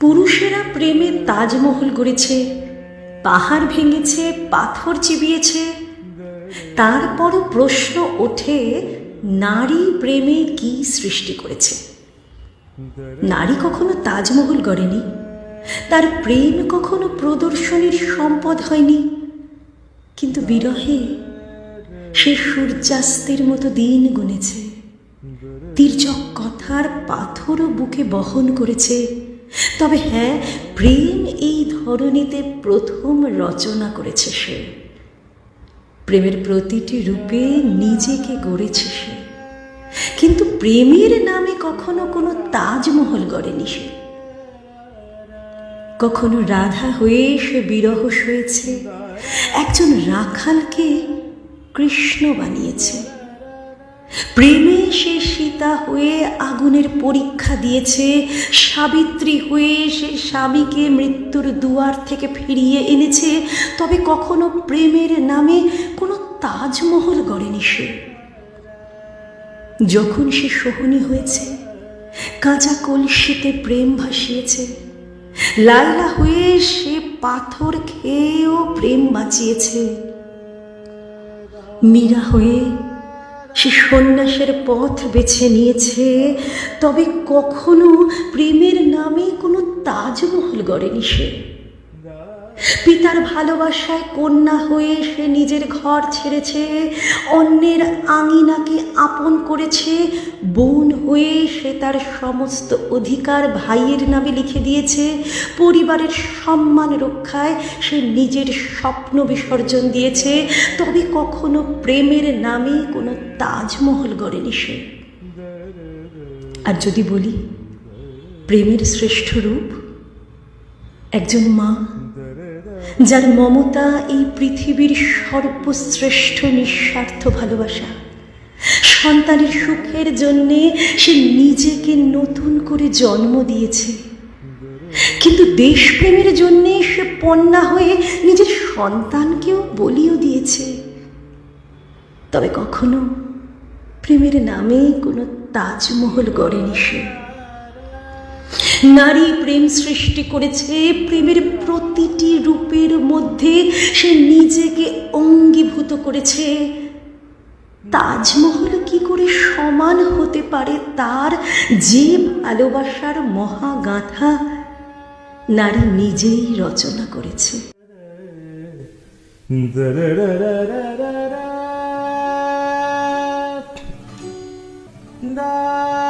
পুরুষেরা প্রেমে তাজমহল গড়েছে, পাহাড় ভেঙেছে, পাথর চিবিয়েছে। তারপরও প্রশ্ন ওঠে, নারী প্রেমে কি সৃষ্টি করেছে? নারী কখনো তাজমহল গড়েনি। তার প্রেম কখনো প্রদর্শনীর সম্পদ হয়নি। কিন্তু বিরহে সে সূর্যাস্তের মতো দিন গুনেছে। তির্যক কথার পাথরও বুকে বহন করেছে। তবে হ্যাঁ প্রেম এই ধরনীতে প্রথম রচনা করেছে সে। প্রেমের প্রতিটি রূপে নিজেকে গড়েছে সে। কিন্তু প্রেমের নামে কখনো কোনো তাজমহল গড়েনি সে। কখনো রাধা হয়ে সে বিরহ সয়েছে, একজন রাখালকে কৃষ্ণ বানিয়েছে। প্রেমে সে সীতা হয়ে আগুনের পরীক্ষা দিয়েছে, সাবিত্রী হয়ে সে স্বামীকে মৃত্যুর দুয়ার থেকে ফিরিয়ে এনেছে, তবে কখনো প্রেমের নামে কোনো তাজমহল গড়েনি সে। যখন সে সোহনী হয়েছে, কাঁচা কলসিতে প্রেম ভাসিয়েছে লাইলা হয়ে সে পাথর খেয়েও প্রেম বাঁচিয়েছে। মীরা হয়ে সে সন্ন্যাসের পথ বেছে নিয়েছে, তবে কখনো প্রেমের নামে কোনো তাজমহল গড়েনি সে। পিতার ভালোবাসায় কন্যা হয়ে সে নিজের ঘর ছেড়েছে, অন্যের আঙিনাকে আপন করেছে, বোন হয়ে সে তার সমস্ত অধিকার ভাইয়ের নামে লিখে দিয়েছে, পরিবারের সম্মান রক্ষায় সে নিজের স্বপ্ন বিসর্জন দিয়েছে, তবে কখনো প্রেমের নামে কোনো তাজমহল গড়েনি সে। আর যদি বলি, প্রেমের শ্রেষ্ঠ রূপ একজন মা, যার মমতা এই পৃথিবীর সর্বশ্রেষ্ঠ নিঃস্বার্থ ভালোবাসা। সন্তানের সুখের জন্যে সে নিজেকে নতুন করে জন্ম দিয়েছে। কিন্তু দেশপ্রেমের জন্যে সে পণ্যা হয়ে নিজের সন্তানকেও বলিও দিয়েছে। তবে কখনো প্রেমের নামে কোনো তাজমহল গড়েনি সে। নারী প্রেম সৃষ্টি করেছে প্রেমের প্রতিটি রূপের মধ্যে। সে নিজেকে অঙ্গীভূত করেছে। তাজমহল কি করে সমান হতে পারে তার যে ভালোবাসার মহাগাঁথা? নারী নিজেই রচনা করেছে। দা